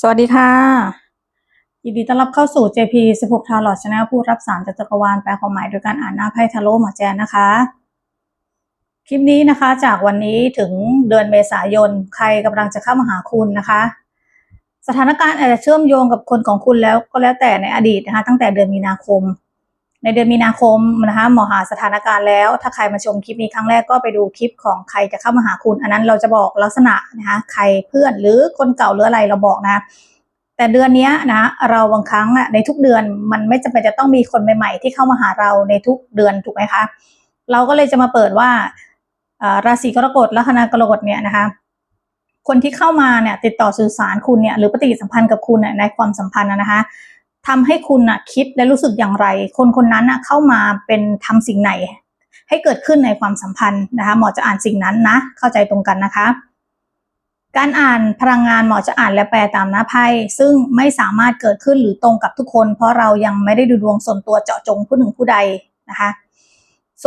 สวัสดีค่ะ ยินดีต้อนรับเข้าสู่ JP 16 Tarot Channel ผู้รับสารจากจักรวาลแปลความหมายโดยการอ่านหน้าไพ่ทาโร่หมอแจนนะคะ คลิปนี้นะคะ จากวันนี้ถึงเดือนเมษายน ใครกำลังจะเข้ามาหาคุณนะคะ สถานการณ์อาจจะเชื่อมโยงกับคนของคุณแล้วก็แล้วแต่ในอดีตนะคะ ตั้งแต่เดือนมีนาคม ในเดือนมีนาคมนะคะหมอหาสถานการณ์แล้ว ถ้าใครมาชมคลิปนี้ครั้งแรกก็ไปดูคลิปของใครจะเข้ามาหาคุณ อันนั้นเราจะบอกลักษณะนะคะใครเพื่อนหรือคนเก่าหรืออะไรเราบอกนะแต่เดือนนี้นะเราบางครั้งอะในทุกเดือนมันไม่จำเป็นจะต้องมีคนใหม่ ๆ ที่เข้ามาหาเราในทุกเดือนถูกไหมคะ เราก็เลยจะมาเปิดว่าราศีกรกฎลัคนากรกฎเนี่ยนะคะ คนที่เข้ามาเนี่ยติดต่อสื่อสารคุณเนี่ยหรือปฏิสัมพันธ์กับคุณในความสัมพันธ์นะคะ ทำให้คุณน่ะคิดและรู้สึกอย่างไร คนคนนั้นน่ะเข้ามาเป็นทำสิ่งไหน ให้เกิดขึ้นในความสัมพันธ์นะคะ หมอจะอ่านสิ่งนั้นนะ เข้าใจตรงกันนะคะ การอ่านพลังงานหมอจะอ่านและแปลตามหน้าไพ่ซึ่งไม่สามารถเกิดขึ้นหรือตรงกับทุกคน เพราะเรายังไม่ได้ดูดวงส่วนตัวเจาะจงผู้หนึ่งผู้ใดนะคะ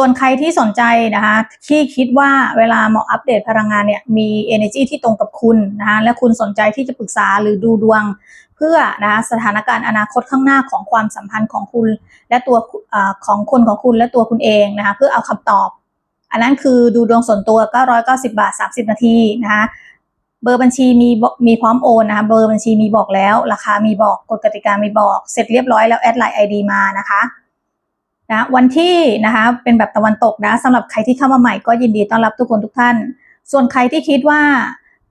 ส่วนใครที่สนใจนะคะที่คิดว่าเวลาหมออัปเดตพลังงานเนี่ยมี energy ที่ตรงกับคุณนะคะและคุณสนใจที่จะปรึกษาหรือดูดวง เพื่อนะคะสถานการณ์อนาคตข้างหน้าของความสัมพันธ์ของคุณ และตัวอของคนของคุณและตัวคุณเองนะคะเพื่อเอาคำตอบ อันนั้นคือดูดวงส่วนตัว990บาท30นาทีนะคะเบอร์บัญชีมีมีพร้อมโอนนะคะเบอร์บัญชีมีบอกแล้ว ราคามีบอกกฎกติกามีบอก เสร็จเรียบร้อยแล้วแอดไลน์ไอดีมานะคะ นะวันที่นะคะเป็นแบบตะวันตกนะสำหรับใครที่เข้ามาใหม่ก็ยินดีต้อนรับทุกคนทุกท่าน ส่วนใครที่คิดว่า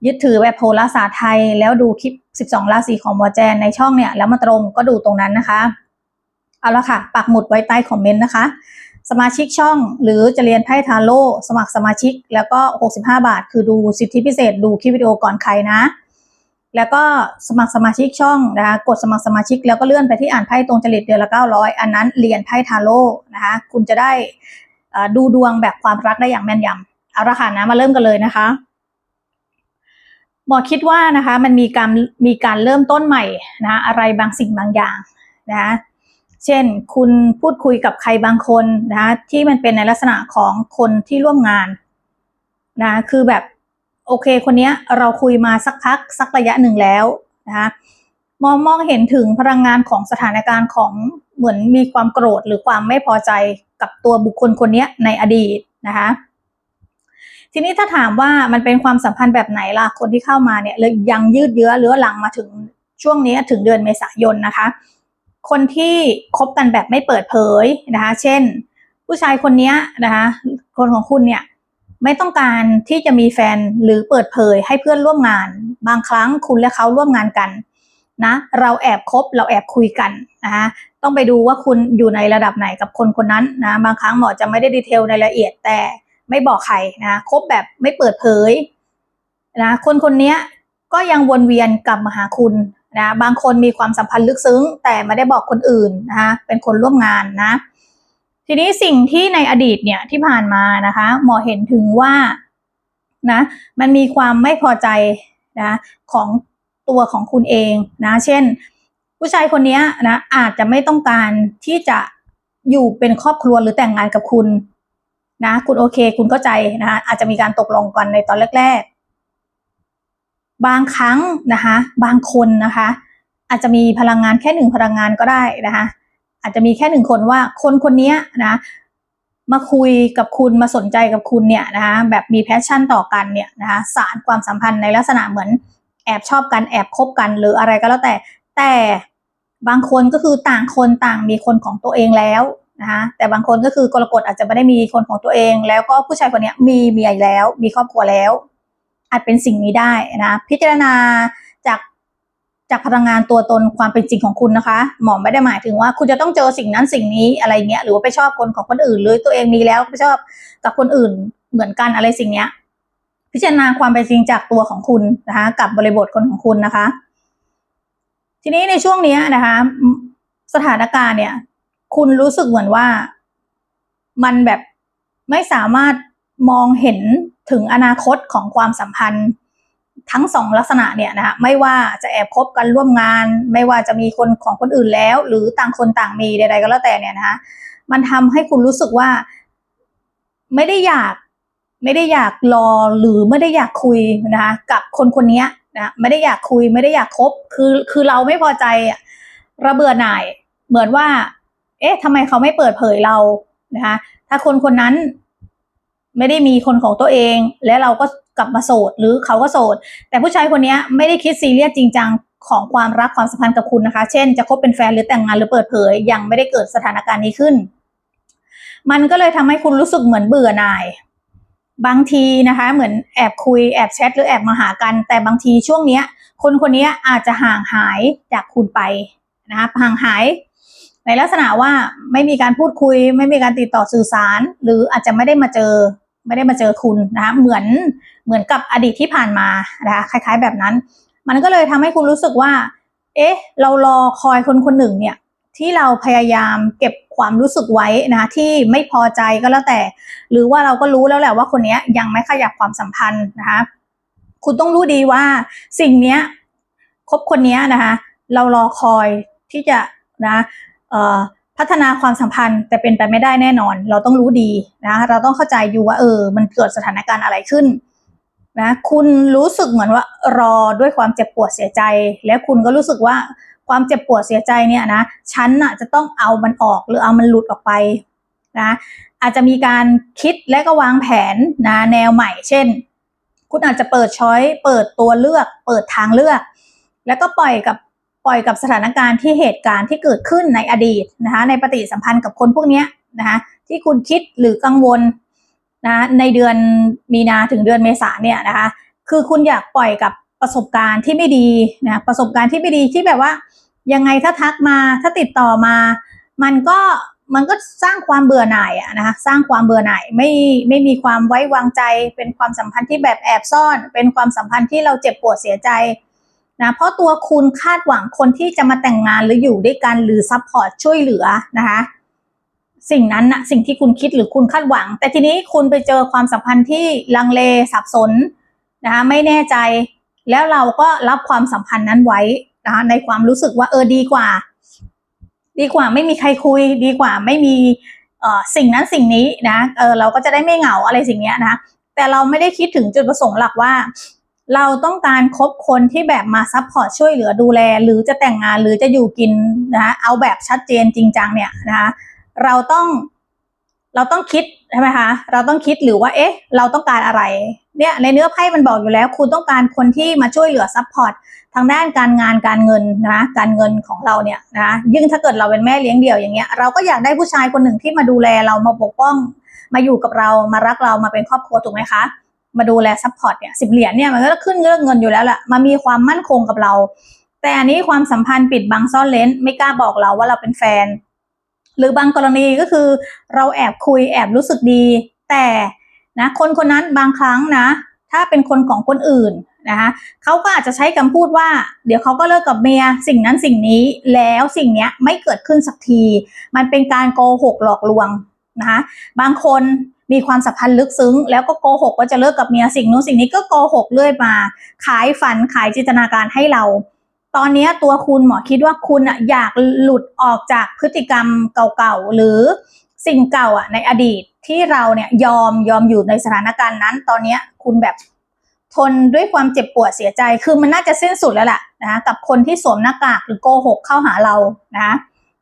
ยึดถือแบบโหราศาสตร์ไทย แล้วดูคลิป 12 ราศีของหมอแจนในช่องเนี่ย แล้วมาตรงก็ดูตรงนั้นนะคะ เอาละค่ะ ปักหมุดไว้ใต้คอมเมนต์นะคะ สมาชิกช่องหรือจะเรียนไพ่ทาโร่สมัครสมาชิกแล้วก็ 65 บาท คือดูสิทธิพิเศษดูคลิปวิดีโอก่อนใครนะ แล้วก็สมัครสมาชิกช่องนะคะ กดสมัครสมาชิกแล้วก็เลื่อนไปที่อ่านไพ่ตรงจริตเดือนละ 900 อันนั้นเรียนไพ่ทาโร่นะคะ คุณจะได้อ่อดูดวงแบบความรักได้อย่างแม่นยำเอาละค่ะนะมาเริ่มกันเลยนะคะหมอคิดว่านะคะมันมีการมีการเริ่มต้นใหม่นะอะไรบางสิ่งบางอย่างนะคะเช่นคุณพูดคุยกับใครบางคนนะคะที่มันเป็นในลักษณะของคนที่ร่วมงานนะคือแบบ โอเค คนนี้เราคุยมาสักพักสักระยะหนึ่งแล้วนะคะมองมองเห็นถึงพลังงานของสถานการณ์ของเหมือนมีความโกรธหรือความไม่พอใจกับตัวบุคคลคนนี้ในอดีตนะคะทีนี้ถ้าถามว่ามันเป็นความสัมพันธ์แบบไหนล่ะคนที่เข้ามาเนี่ยเลยยังยืดเยื้อเรื้อรังมาถึงช่วงนี้ถึงเดือนเมษายนนะคะ คนที่คบกันแบบไม่เปิดเผยนะคะ เช่น ผู้ชายคนนี้นะคะ คนของคุณเนี่ย ไม่ต้องการที่จะมีแฟนหรือเปิดเผยให้เพื่อนร่วมงาน บางครั้งคุณและเขาร่วมงานกันนะเราแอบคบเราแอบคุยกันนะคะต้องไปดูว่าคุณอยู่ในระดับไหนกับคนคนนั้นนะบางครั้งหมอจะไม่ได้ดีเทลในรายละเอียดแต่ไม่บอกใครนะคบแบบไม่เปิดเผยนะคนคนนี้ก็ยังวนเวียนกลับมาหาคุณนะบางคนมีความสัมพันธ์ลึกซึ้ง แต่ไม่ได้บอกคนอื่นนะคะเป็นคนร่วมงานนะ ทีนี้สิ่งที่ในอดีตเนี่ยที่ผ่านมานะคะ หมอเห็นถึงว่านะมันมีความไม่พอใจนะของตัวของคุณเองนะเช่น ผู้ชายคนนี้นะอาจจะไม่ต้องการที่จะอยู่เป็นครอบครัวหรือแต่งงานกับคุณนะคุณโอเค คุณเข้าใจนะคะอาจจะมีการตกลงกันในตอนแรก ๆ บางครั้งนะคะ บางคนนะคะ อาจจะมีพลังงานแค่หนึ่งพลังงานก็ได้นะคะ อาจจะมีแค่หนึ่งคนว่าคนคนนี้นะมาคุยกับคุณมาสนใจกับคุณเนี่ยนะคะแบบมีแพชชั่นต่อกันเนี่ยนะคะสารความสัมพันธ์ในลักษณะเหมือนแอบชอบกันแอบคบกันหรืออะไรก็แล้วแต่แต่บางคนก็คือต่างคนต่างมีคนของตัวเองแล้วนะคะแต่บางคนก็คือกรกฎอาจจะไม่ได้มีคนของตัวเอง แล้วก็ผู้ชายคนนี้มีเมียแล้ว มีครอบครัวแล้ว อาจเป็นสิ่งนี้ได้นะพิจารณาจาก จากพลังงานตัวตนความเป็นจริงของคุณนะคะ หมอไม่ได้หมายถึงว่า คุณจะต้องเจอสิ่งนั้นสิ่งนี้อะไรเงี้ยหรือว่าไปชอบคนของคนอื่นหรือตัวเองมีแล้วไปชอบกับคนอื่นเหมือนกันอะไรสิ่งเนี้ย พิจารณาความเป็นจริงจากตัวของคุณนะคะ กับบริบทคนของคุณนะคะ ทีนี้ในช่วงนี้นะคะ สถานการณ์เนี่ย คุณรู้สึกเหมือนว่ามันแบบไม่สามารถมองเห็นถึงอนาคตของความสัมพันธ์ ทั้งสองลักษณะเนี่ยนะคะไม่ว่าจะแอบคบกันร่วมงาน ไม่ว่าจะมีคนของคนอื่นแล้ว หรือต่างคนต่างมีใดๆก็แล้วแต่เนี่ยนะคะมันทำให้คุณรู้สึกว่า ไม่ได้อยากไม่ได้อยากรอหรือไม่ได้อยากคุยนะคะกับคนคนนี้นะไม่ได้อยากคุยไม่ได้อยากคบคือคือเราไม่พอใจระเบื่อหน่าย เหมือนว่า เอ๊ะทำไมเขาไม่เปิดเผยเรานะคะถ้าคนคนนั้น ไม่ได้มีคนของตัวเอง และเราก็กลับมาโสด หรือเขาก็โสด แต่ผู้ชายคนนี้ไม่ได้คิดซีเรียสจริงจังของความรักความสัมพันธ์กับคุณนะคะ เช่น จะคบเป็นแฟนหรือแต่งงานหรือเปิดเผย ยังไม่ได้เกิดสถานการณ์นี้ขึ้น มันก็เลยทำให้คุณรู้สึกเหมือนเบื่อหน่าย บางทีนะคะ เหมือนแอบคุยแอบแชทหรือแอบมาหากัน แต่บางทีช่วงเนี้ย คนคนนี้อาจจะห่างหายจากคุณไปนะคะห่างหาย ในลักษณะว่าไม่มีการพูดคุย ไม่มีการติดต่อสื่อสาร หรืออาจจะไม่ได้มาเจอ ไม่ได้มาเจอคุณนะคะเหมือนเหมือนกับอดีตที่ผ่านมานะคะคล้าย ๆ แบบนั้น มันก็เลยทำให้คุณรู้สึกว่า เอ๊ะ เรารอคอยคนคนหนึ่งเนี่ยที่เราพยายามเก็บความรู้สึกไว้นะที่ไม่พอใจก็แล้วแต่ หรือว่าเราก็รู้แล้วแหละว่าคนนี้ยังไม่ขยับความสัมพันธ์นะคะคุณต้องรู้ดีว่าสิ่งเนี้ยคบคนนี้นะคะเรารอคอยที่จะนะ พัฒนาความสัมพันธ์แต่เป็นไปไม่ได้แน่นอน เราต้องรู้ดีนะเราต้องเข้าใจอยู่ว่าเออ มันเกิดสถานการณ์อะไรขึ้นนะคุณรู้สึกเหมือนว่ารอด้วยความเจ็บปวดเสียใจ แล้วคุณก็รู้สึกว่าความเจ็บปวดเสียใจเนี่ยนะฉันน่ะจะต้องเอามันออกหรือเอามันหลุดออกไปนะอาจจะมีการคิดและก็วางแผนนะแนวใหม่ เช่น คุณอาจจะเปิดช้อยเปิดตัวเลือก เปิดทางเลือก แล้วก็ปล่อยกับ ปล่อยกับสถานการณ์ที่เหตุการณ์ที่เกิดขึ้นในอดีตนะคะในปฏิสัมพันธ์กับคนพวกนี้นะคะที่คุณคิดหรือกังวลนะในเดือนมีนาถึงเดือนเมษาเนี่ยนะคะคือคุณอยากปล่อยกับประสบการณ์ที่ไม่ดีนะประสบการณ์ที่ไม่ดีที่แบบว่า ยังไงถ้าทักมาถ้าติดต่อมา มันก็มันก็สร้างความเบื่อหน่ายอะนะคะสร้างความเบื่อหน่ายไม่ไม่มีความไว้วางใจ เป็นความสัมพันธ์ที่แบบแอบซ่อน เป็นความสัมพันธ์ที่เราเจ็บปวดเสียใจ นะเพราะตัวคุณคาดหวังคนที่จะมาแต่งงานหรืออยู่ด้วยกันหรือซัพพอร์ตช่วยเหลือนะคะสิ่งนั้นนะสิ่งที่คุณคิดหรือคุณคาดหวัง แต่ทีนี้คุณไปเจอความสัมพันธ์ที่ลังเลสับสนนะคะไม่แน่ใจ แล้วเราก็รับความสัมพันธ์นั้นไว้นะคะในความรู้สึกว่าเออดีกว่า ดีกว่าไม่มีใครคุย ดีกว่าไม่มีเอ่อสิ่งนั้นสิ่งนี้นะเออเราก็จะได้ไม่เหงาอะไรสิ่งเนี้ยนะแต่เราไม่ได้คิดถึงจุดประสงค์หลักว่า เราต้องการคบคนที่แบบมาซัพพอร์ตช่วยเหลือดูแล หรือจะแต่งงานหรือจะอยู่กินนะคะเอาแบบชัดเจนจริงจังเนี่ยนะคะเราต้องเราต้องคิดใช่ไหมคะเราต้องคิดหรือว่าเอ๊ะ เราต้องการอะไรเนี่ยในเนื้อไพ่มันบอกอยู่แล้ว คุณต้องการคนที่มาช่วยเหลือซัพพอร์ตทางด้านการงานการเงินนะการเงินของเราเนี่ยนะยิ่งถ้าเกิดเราเป็นแม่เลี้ยงเดี่ยวอย่างเงี้ยเราก็อยากได้ผู้ชายคนหนึ่งที่มาดูแลเรามาปกป้อง มาอยู่กับเรามารักเรามาเป็นครอบครัวถูกไหมคะ มาดูแลซัพพอร์ตเนี่ยสิบเหรียญเนี่ยมันก็ขึ้นเรื่องเงินอยู่แล้วแหละมามีความมั่นคงกับเรา แต่อันนี้ความสัมพันธ์ปิดบังซ่อนเลนไม่กล้าบอกเราว่าเราเป็นแฟน หรือบางกรณีก็คือ เราแอบคุยแอบรู้สึกดี แต่นะคนคนนั้นบางครั้งนะ ถ้าเป็นคนของคนอื่นนะคะเขาก็อาจจะใช้คำพูดว่า เดี๋ยวเขาก็เลิกกับเมียสิ่งนั้นสิ่งนี้แล้วสิ่งเนี้ยไม่เกิดขึ้นสักที มันเป็นการโกหกหลอกลวงนะคะบางคน มีความสัมพันธ์ลึกซึ้ง แล้วก็โกหกว่าจะเลิกกับเมียสิ่งนู้นสิ่งนี้ก็โกหกเรื่อยมา ขายฝันขายจินตนาการให้เรา ตอนนี้ตัวคุณหมอคิดว่าคุณอะอยากหลุดออกจากพฤติกรรมเก่าๆหรือสิ่งเก่าอะในอดีตที่เราเนี่ยยอมยอมอยู่ในสถานการณ์นั้น ตอนนี้คุณแบบทนด้วยความเจ็บปวดเสียใจ คือมันน่าจะสิ้นสุดแล้วแหละนะกับคนที่สวมหน้ากากหรือโกหกเข้าหาเรานะ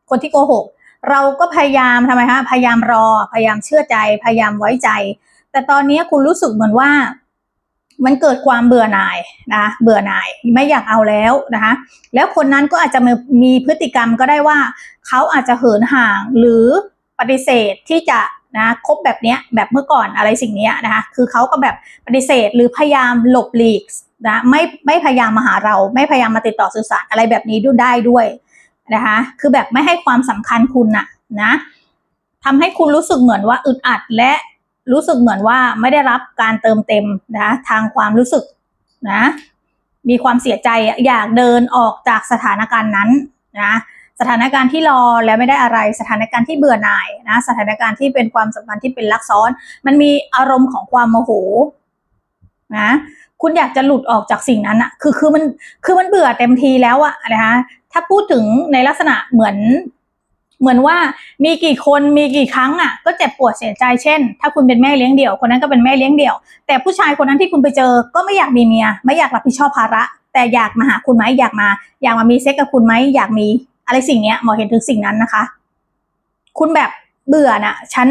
คนที่โกหก เราก็พยายามทำไมคะพยายามรอ พยายามเชื่อใจ พยายามไว้ใจ แต่ตอนนี้คุณรู้สึกเหมือนว่า มันเกิดความเบื่อหน่ายนะเบื่อหน่ายไม่อยากเอาแล้วนะคะแล้วคนนั้นก็อาจจะมีพฤติกรรมก็ได้ว่า เขาอาจจะเหินห่างหรือปฏิเสธที่จะนะคบแบบเนี้ยแบบเมื่อก่อนอะไรสิ่งนี้นะคะคือเขาก็แบบปฏิเสธหรือพยายามหลบหลีกนะไม่ไม่พยายามมาหาเรา ไม่พยายามมาติดต่อสื่อสารอะไรแบบนี้ดูได้ด้วย นะคะคือแบบไม่ให้ความสำคัญคุณน่ะนะทำให้คุณรู้สึกเหมือนว่าอึดอัดและรู้สึกเหมือนว่าไม่ได้รับการเติมเต็มนะทางความรู้สึกนะมีความเสียใจอยากเดินออกจากสถานการณ์นั้นนะสถานการณ์ที่รอแล้วไม่ได้อะไรสถานการณ์ที่เบื่อหน่ายนะสถานการณ์ที่เป็นความสัมพันธ์ที่เป็นลักซ้อน มันมีอารมณ์ของความโมโหนะคุณอยากจะหลุดออกจากสิ่งนั้นอะคือคือมันคือมันเบื่อเต็มทีแล้วอะนะคะ ถ้าพูดถึงในลักษณะเหมือน เหมือนว่ามีกี่คนมีกี่ครั้งอะ ก็เจ็บปวดเสียใจเช่น ถ้าคุณเป็นแม่เลี้ยงเดี่ยวคนนั้นก็เป็นแม่เลี้ยงเดี่ยว แต่ผู้ชายคนนั้นที่คุณไปเจอก็ไม่อยากมีเมีย ไม่อยากรับผิดชอบภาระ แต่อยากมาหาคุณไหมอยากมา อยากมามีเซ็กกับคุณไหมอยากมีอะไรสิ่งเนี้ยหมอเห็นถึงสิ่งนั้นนะคะ คุณแบบเบื่อน่ะ ฉัน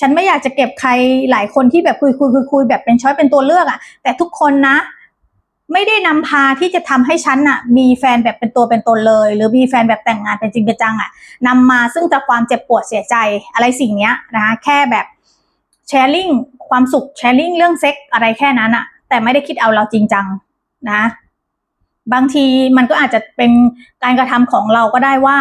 ฉันไม่อยากจะเก็บใครหลายคนที่แบบคุยคุยคุยคุยแบบเป็นช้อยเป็นตัวเลือกอะ แต่ทุกคนนะ ไม่ได้นำพาที่จะทำให้ฉันน่ะมีแฟนแบบเป็นตัวเป็นตนเลย หรือมีแฟนแบบแต่งงานเป็นจริงเป็นจังอะนำมาซึ่งจะความเจ็บปวดเสียใจอะไรสิ่งเนี้ยนะคะแค่แบบแชร์ลิงความสุขแชร์ลิงเรื่องเซ็กอะไรแค่นั้นอะแต่ไม่ได้คิดเอาเราจริงจังนะ บางทีมันก็อาจจะเป็นการกระทำของเราก็ได้ว่า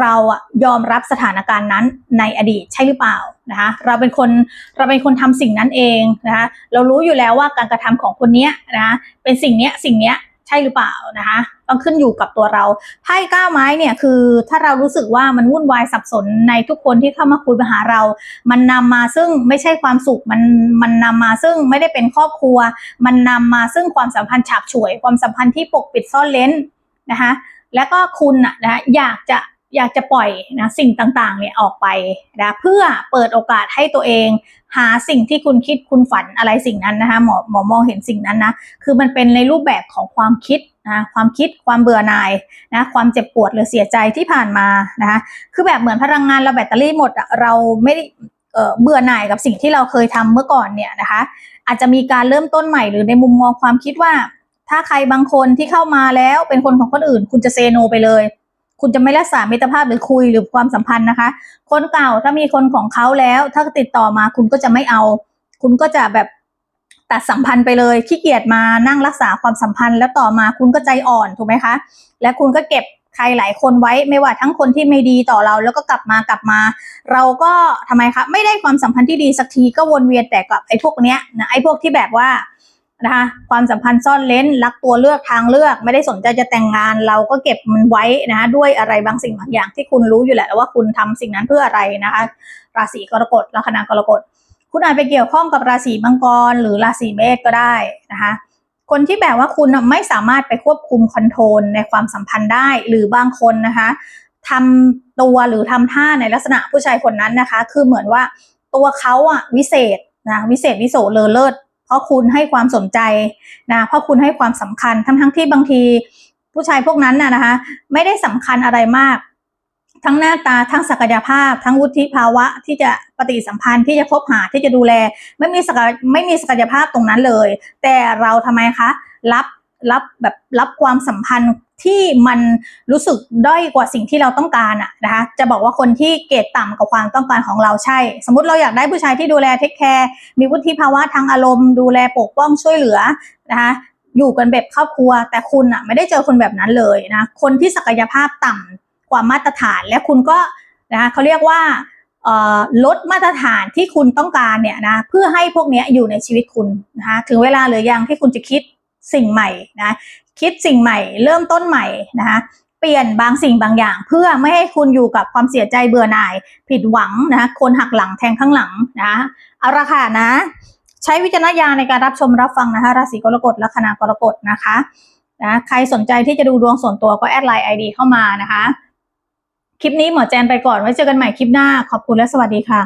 เราอะยอมรับสถานการณ์นั้นในอดีตใช่หรือเปล่านะคะเราเป็นคนเราเป็นคนทำสิ่งนั้นเองนะคะเรารู้อยู่แล้วว่าการกระทำของคนเนี้ยนะะเป็นสิ่งเนี้ยสิ่งเนี้ยใช่หรือเปล่านะคะต้องขึ้นอยู่กับตัวเราไพ่ก้าไม้เนี่ยคือถ้าเรารู้สึกว่ามันวุ่นวายสับสนในทุกคนที่เข้ามาคุยมาหาเรา มันนำมาซึ่งไม่ใช่ความสุขมันมันนำมาซึ่งไม่ได้เป็นครอบครัว มันนำมาซึ่งความสัมพันธ์ฉาบฉวย ความสัมพันธ์ที่ปกปิดซ่อนเล้นนะคะแล้วก็คุณนะนะอยากจะ อยากจะปล่อยนะสิ่งต่างๆเนี่ยออกไปนะเพื่อเปิดโอกาสให้ตัวเอง หาสิ่งที่คุณคิดคุณฝันอะไรสิ่งนั้นนะคะหมอหมอมองเห็นสิ่งนั้นนะคือมันเป็นในรูปแบบของความคิดนะความคิดความเบื่อหน่ายนะความเจ็บปวดหรือเสียใจที่ผ่านมานะคะคือแบบเหมือนพลังงานเราแบตเตอรี่หมดเราไม่ไเอ่อเบื่อหน่ายกับสิ่งที่เราเคยทำเมื่อก่อนเนี่ยนะคะอาจจะมีการเริ่มต้นใหม่หรือในมุมมองความคิดว่า ถ้าใครบางคนที่เข้ามาแล้วเป็นคนของคนอื่น คุณจะเซโนไปเลย คุณจะไม่รักษามิตรภาพหรือคุยหรือความสัมพันธ์นะคะ คนเก่าถ้ามีคนของเขาแล้ว ถ้าติดต่อมาคุณก็จะไม่เอา คุณก็จะแบบตัดสัมพันธ์ไปเลยขี้เกียจมานั่งรักษาความสัมพันธ์ แล้วต่อมาคุณก็ใจอ่อนถูกไหมคะ และคุณก็เก็บใครหลายคนไว้ไม่ว่าทั้งคนที่ไม่ดีต่อเราแล้วก็กลับมากลับมา เราก็ทำไมคะไม่ได้ความสัมพันธ์ที่ดีสักทีก็วนเวียนแต่กับไอ้พวกเนี้ยนะไอ้พวกที่แบบว่า นะคะความสัมพันธ์ซ่อนเล้นรักตัวเลือกทางเลือก ไม่ได้สนใจจะแต่งงาน เราก็เก็บมันไว้นะคะด้วยอะไรบางสิ่งบางอย่างที่คุณรู้อยู่แหละว่าคุณทำสิ่งนั้นเพื่ออะไรนะคะ ราศีกรกฎลัคนากรกฎ คุณอาจไปเกี่ยวข้องกับราศีมังกร หรือราศีเมษก็ได้นะคะคนที่แบบว่าคุณไม่สามารถไปควบคุมคอนโทรลในความสัมพันธ์ได้ หรือบางคนนะคะทำตัวหรือทำท่าในลักษณะผู้ชายคนนั้นนะคะ คือเหมือนว่าตัวเขาอะวิเศษนะวิเศษวิโสเลอเลิศ เพราะคุณให้ความสนใจนะเพราะคุณให้ความสำคัญทั้งทั้งๆที่บางทีผู้ชายพวกนั้นน่ะนะคะ ไม่ได้สำคัญอะไรมาก ทั้งหน้าตาทั้งศักยภาพ ทั้งวุฒิภาวะที่จะปฏิสัมพันธ์ที่จะคบหาที่จะดูแล ไม่มีศักยไม่มีศักยภาพตรงนั้นเลย แต่เราทำไมคะ รับรับแบบรับความสัมพันธ์ ที่มันรู้สึกด้อยกว่าสิ่งที่เราต้องการอะนะคะจะบอกว่าคนที่เกรดต่ำกับความต้องการของเราใช่ สมมติเราอยากได้ผู้ชายที่ดูแลเทคแคร์มีวุฒิภาวะทางอารมณ์ดูแลปกป้องช่วยเหลือนะคะอยู่กันแบบครอบครัว แต่คุณอะไม่ได้เจอคนแบบนั้นเลยนะคนที่ศักยภาพต่ำกว่ามาตรฐานและคุณก็นะคะเขาเรียกว่าลดมาตรฐานที่คุณต้องการเนี่ยนะเพื่อให้พวกเนี้ยอยู่ในชีวิตคุณนะคะถึงเวลาหรือยังที่คุณจะคิดสิ่งใหม่นะ คิดสิ่งใหม่ เริ่มต้นใหม่นะคะเปลี่ยนบางสิ่งบางอย่าง เพื่อไม่ให้คุณอยู่กับความเสียใจเบื่อหน่าย ผิดหวังนะคะคนหักหลังแทงข้างหลังนะเอาละค่ะนะ ใช้วิจารณญาณในการรับชมรับฟังนะคะราศีกรกฎลัคนากรกฎนะคะนะใครสนใจที่จะดูดวงส่วนตัวก็แอดไลน์ไอดีเข้ามานะคะ คลิปนี้หมอแจนไปก่อนไว้เจอกันใหม่คลิปหน้าขอบคุณและสวัสดีค่ะ